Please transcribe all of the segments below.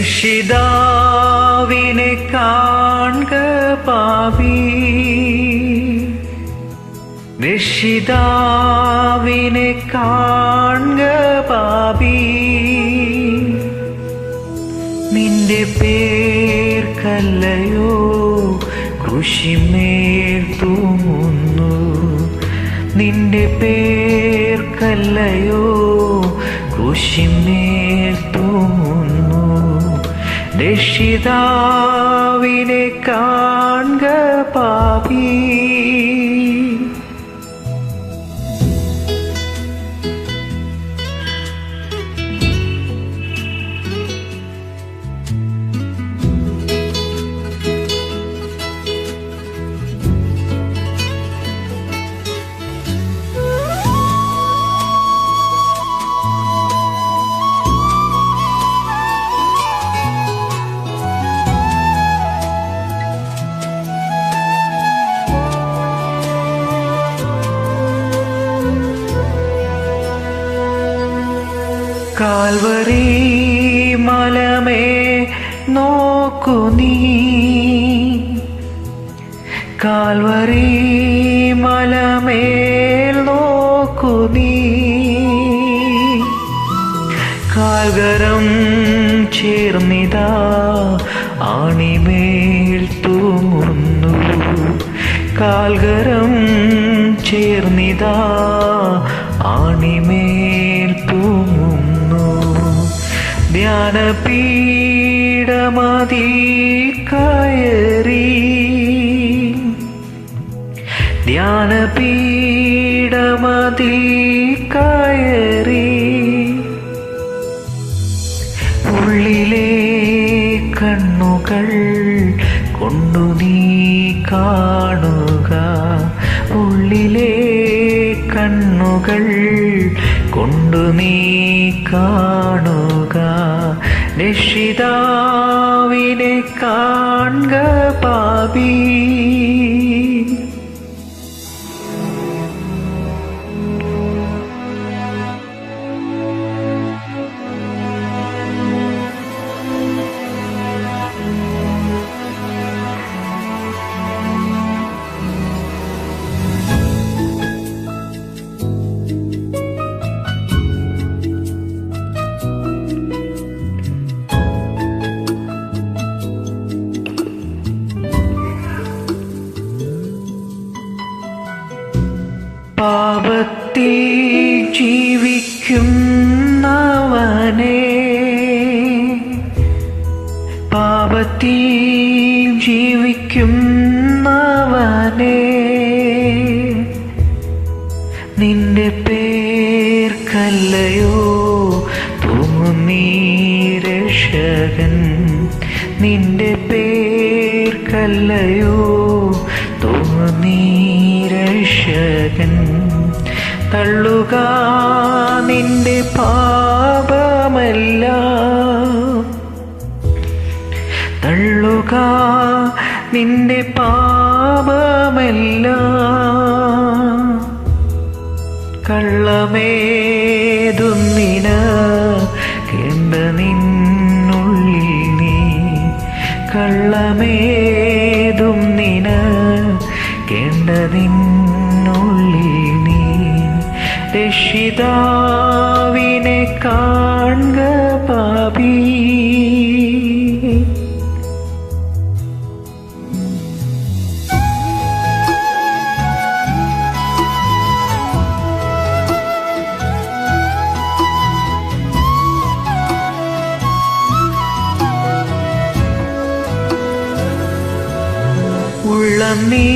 രക്ഷിതാവിനെ കാണുക പാപി. രക്ഷിതാവിനെ കാണുക പാപി. നിന്റെ പേർക്കല്ലയോ കൃഷിമേൽ തൂങ്ങുന്നു. നിന്റെ പേർക്കല്ലയോ കൃഷിമേൽ തൂങ്ങുന്നു. രക്ഷിതാവിനെ കാണുക പാപി. കാൽവറി മലമേ നോക്കു നീ. കാൽവറി മലമേൽ നോക്കു നീ. കാൽകരം ചേർന്നിതാ ആണിമേൽ തൂങ്ങുന്നു. കാൽകരം ചേർന്നിതാ ആണിമേൽ ധ്യാനപീഠമതി കയറി ജ്ഞാനപീഠമതി കയറി ഉള്ളിലെ കണ്ണുകൾ കൊണ്ടു നീ കാണുക. ഉള്ളിലെ കണ്ണുകൾ കൊണ്ടു നീ കാണുക. രക്ഷിതാവിനെ കാണുക പാപി. പാപത്തിൽ ജീവിക്കുന്നവനെ പാപത്തിൽ ജീവിക്കുന്നവനെ നിന്റെ പേർക്കല്ലയോ തൂങ്ങുന്നീ രക്ഷകൻ നിന്റെ പേർക്കല്ലയോ രക്ഷകൻ തള്ളുക നിന്റെ പാപമല്ല. തള്ളുക നിന്റെ പാപമല്ല. കള്ളമേതുന്നിന കേണ്ട നിന്നുള്ളിൽ നീ? കള്ളമേതും നിന കേണ്ടതിനുള്ളിൽ രക്ഷിതാവിനെ കാണുക പാപി. ഉള്ളം നീ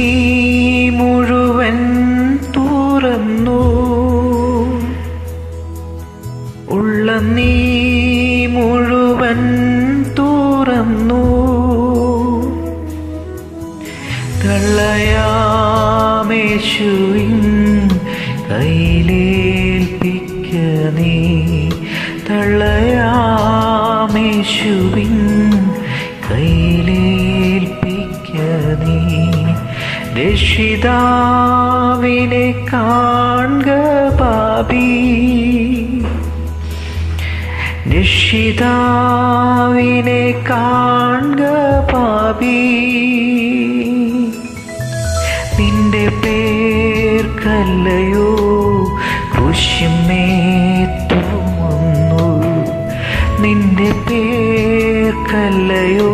തുറന്നു തള്ളയാമേശുവിൻ കയ്യിലേൽപ്പിക്ക നീ. തള്ളയാമേശുവിൻ കയ്യിലേൽപ്പിക്ക നീ. രക്ഷിതാവിനെ കാണുക പാപി. രക്ഷിതാവിനെ കാണുക പാപി. നിന്റെ പേർക്കല്ലയോ കുശിമേത്തുന്നു നിന്റെ പേർക്കല്ലയോ